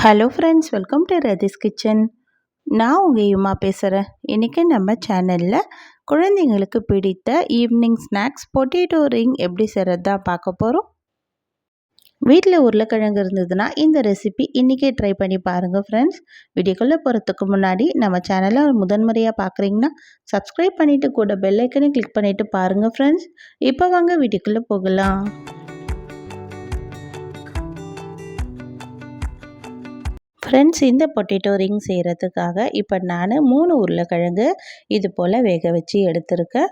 Hello friends welcome to Rathi's kitchen நான் உங்கள் யுமா பேசுகிறேன் இன்றைக்கி நம்ம சேனலில் குழந்தைங்களுக்கு பிடித்த ஈவினிங் ஸ்நாக்ஸ் பொட்டேட்டோ ரிங் எப்படி செய்கிறது பார்க்க போகிறோம் வீட்டில் உருளைக்கிழங்கு இருந்ததுன்னா இந்த ரெசிபி இன்றைக்கே ட்ரை பண்ணி பாருங்கள் ஃப்ரெண்ட்ஸ் வீடியோக்குள்ளே போகிறதுக்கு முன்னாடி நம்ம சேனலை முதன்முறையாக பார்க்குறீங்கன்னா சப்ஸ்கிரைப் பண்ணிவிட்டு கூட பெல்லைக்கனே கிளிக் பண்ணிவிட்டு பாருங்கள் ஃப்ரெண்ட்ஸ் இப்போ வாங்க வீட்டுக்குள்ளே போகலாம். ஃப்ரெண்ட்ஸ் இந்த பொட்டேட்டோ ரிங் செய்கிறதுக்காக இப்போ நான் மூணு உருளைக்கிழங்கு இது போல் வேக வச்சு எடுத்திருக்கேன்.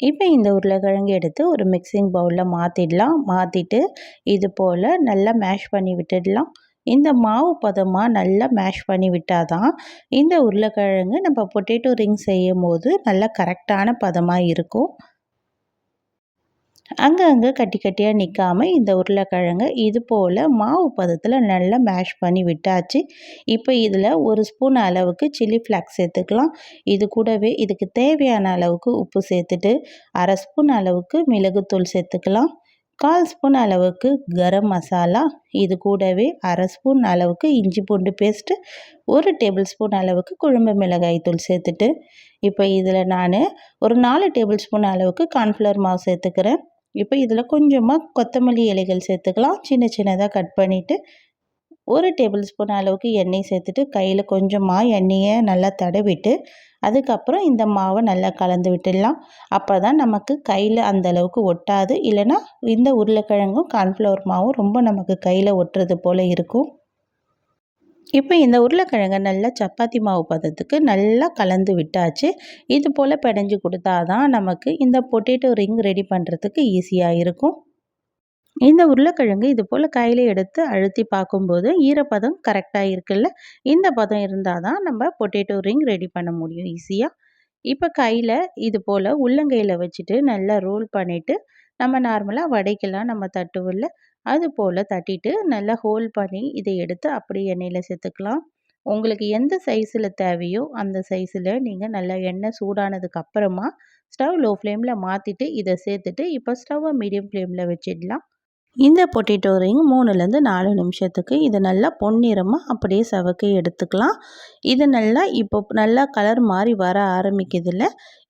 இப்போ இந்த உருளைக்கிழங்கு எடுத்து ஒரு மிக்சிங் பவுலில் மாற்றிடலாம் மாற்றிட்டு இது போல் நல்லா மேஷ் பண்ணி விட்டுடலாம். இந்த மாவு பதமாக நல்லா மேஷ் பண்ணி விட்டால் தான் இந்த உருளைக்கிழங்கு நம்ம பொட்டேட்டோ ரிங் செய்யும் போது நல்லா கரெக்டான பதமாக இருக்கும். அங்கங்கே கட்டி கட்டியாக நிற்காமல் இந்த உருளைக்கிழங்கு இது போல் மாவு பதத்தில் நல்லா மேஷ் பண்ணி விட்டாச்சு. இப்போ இதில் ஒரு ஸ்பூன் அளவுக்கு சில்லி ஃப்ளாக்ஸ் சேர்த்துக்கலாம். இது கூடவே இதுக்கு தேவையான அளவுக்கு உப்பு சேர்த்துட்டு அரை ஸ்பூன் அளவுக்கு மிளகுத்தூள் சேர்த்துக்கலாம். கால் ஸ்பூன் அளவுக்கு கரம் மசாலா இது கூடவே அரை ஸ்பூன் அளவுக்கு இஞ்சி பூண்டு பேஸ்ட்டு ஒரு டேபிள் ஸ்பூன் அளவுக்கு குழம்பு மிளகாய் தூள் சேர்த்துட்டு இப்போ இதில் நான் ஒரு நாலு டேபிள் ஸ்பூன் அளவுக்கு கார்ன்ஃப்ளவர் மாவு சேர்த்துக்கிறேன். இப்போ இதில் கொஞ்சமாக கொத்தமல்லி இலைகள் சேர்த்துக்கலாம். சின்ன சின்னதாக கட் பண்ணிவிட்டு ஒரு டேபிள் ஸ்பூன் அளவுக்கு எண்ணெய் சேர்த்துட்டு கையில் கொஞ்சமாக எண்ணெயை நல்லா தடவிட்டு அதுக்கப்புறம் இந்த மாவை நல்லா கலந்து விட்டுடலாம். அப்போ தான் நமக்கு கையில் அந்த அளவுக்கு ஒட்டாது. இல்லைனா இந்த உருளைக்கிழங்கும் கார்ன்ஃப்ளவர் மாவும் ரொம்ப நமக்கு கையில் ஒட்டுறது போல் இருக்கும். இப்போ இந்த உருளைக்கிழங்கை நல்லா சப்பாத்தி மாவு பதத்துக்கு நல்லா கலந்து விட்டாச்சு. இது போல் பிடைஞ்சு கொடுத்தா தான் நமக்கு இந்த பொட்டேட்டோ ரிங் ரெடி பண்ணுறதுக்கு ஈஸியாக இருக்கும். இந்த உருளைக்கிழங்கு இது போல் கையில் எடுத்து அழுத்தி பார்க்கும்போது ஈரப்பதம் கரெக்டாக இருக்குல்ல? இந்த பதம் இருந்தால் தான் நம்ம பொட்டேட்டோ ரிங் ரெடி பண்ண முடியும் ஈஸியாக இப்போ கையில் இது போல் உள்ளங்கையில் வச்சுட்டு நல்லா ரோல் பண்ணிவிட்டு நம்ம நார்மலாக வடைக்கெல்லாம் நம்ம தட்டுவில்ல அது போல் தட்டிட்டு நல்லா ஹோல் பண்ணி இதை எடுத்து அப்படியே எண்ணெயில் சேர்த்துக்கலாம். உங்களுக்கு எந்த சைஸில் தேவையோ அந்த சைஸில் நீங்கள் நல்லா எண்ணெய் சூடானதுக்கு அப்புறமா ஸ்டவ் லோ ஃப்ளேமில் மாற்றிட்டு இதை சேர்த்துட்டு இப்போ ஸ்டவ்வை மீடியம் ஃப்ளேமில் வச்சிடலாம். இந்த பொட்டேட்டோ ரிங் மூணுலேருந்து நாலு நிமிஷத்துக்கு இது நல்லா பொன்னிறமாக அப்படியே சவக்கி எடுத்துக்கலாம். இது நல்லா இப்போ நல்லா கலர் மாதிரி வர ஆரம்பிக்குதுல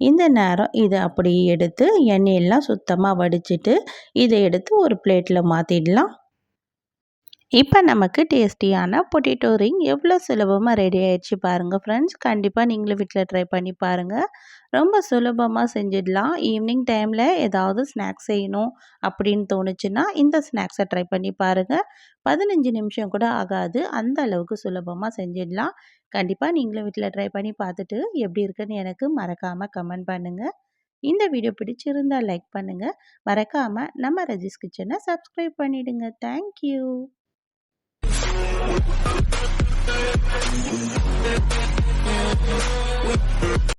இந்த நேரம் இதை அப்படியே எடுத்து எண்ணெயெல்லாம் சுத்தமாக வடிச்சிட்டு இதை எடுத்து ஒரு பிளேட்டில் மாற்றிடலாம். இப்போ நமக்கு டேஸ்டியான பொட்டேட்டோ ரிங் எவ்வளோ சுலபமாக ரெடி ஆயிடுச்சு பாருங்கள் ஃப்ரெண்ட்ஸ் கண்டிப்பாக நீங்களும் வீட்டில் ட்ரை பண்ணி பாருங்கள் ரொம்ப சுலபமாக செஞ்சிடலாம். ஈவினிங் டைமில் ஏதாவது ஸ்நாக்ஸ் செய்யணும் அப்படின்னு தோணுச்சுன்னா இந்த ஸ்நாக்ஸை ட்ரை பண்ணி பாருங்கள் பதினஞ்சு நிமிஷம் கூட ஆகாது. அந்த அளவுக்கு சுலபமாக செஞ்சிடலாம். கண்டிப்பாக நீங்களும் வீட்டில் ட்ரை பண்ணி பார்த்துட்டு எப்படி இருக்குன்னு எனக்கு மறக்காமல் கமெண்ட் பண்ணுங்கள் இந்த வீடியோ பிடிச்சிருந்தால் லைக் பண்ணுங்கள் மறக்காமல் நம்ம ரஜிஸ் கிச்சனை சப்ஸ்கிரைப் பண்ணிவிடுங்க தேங்க்யூ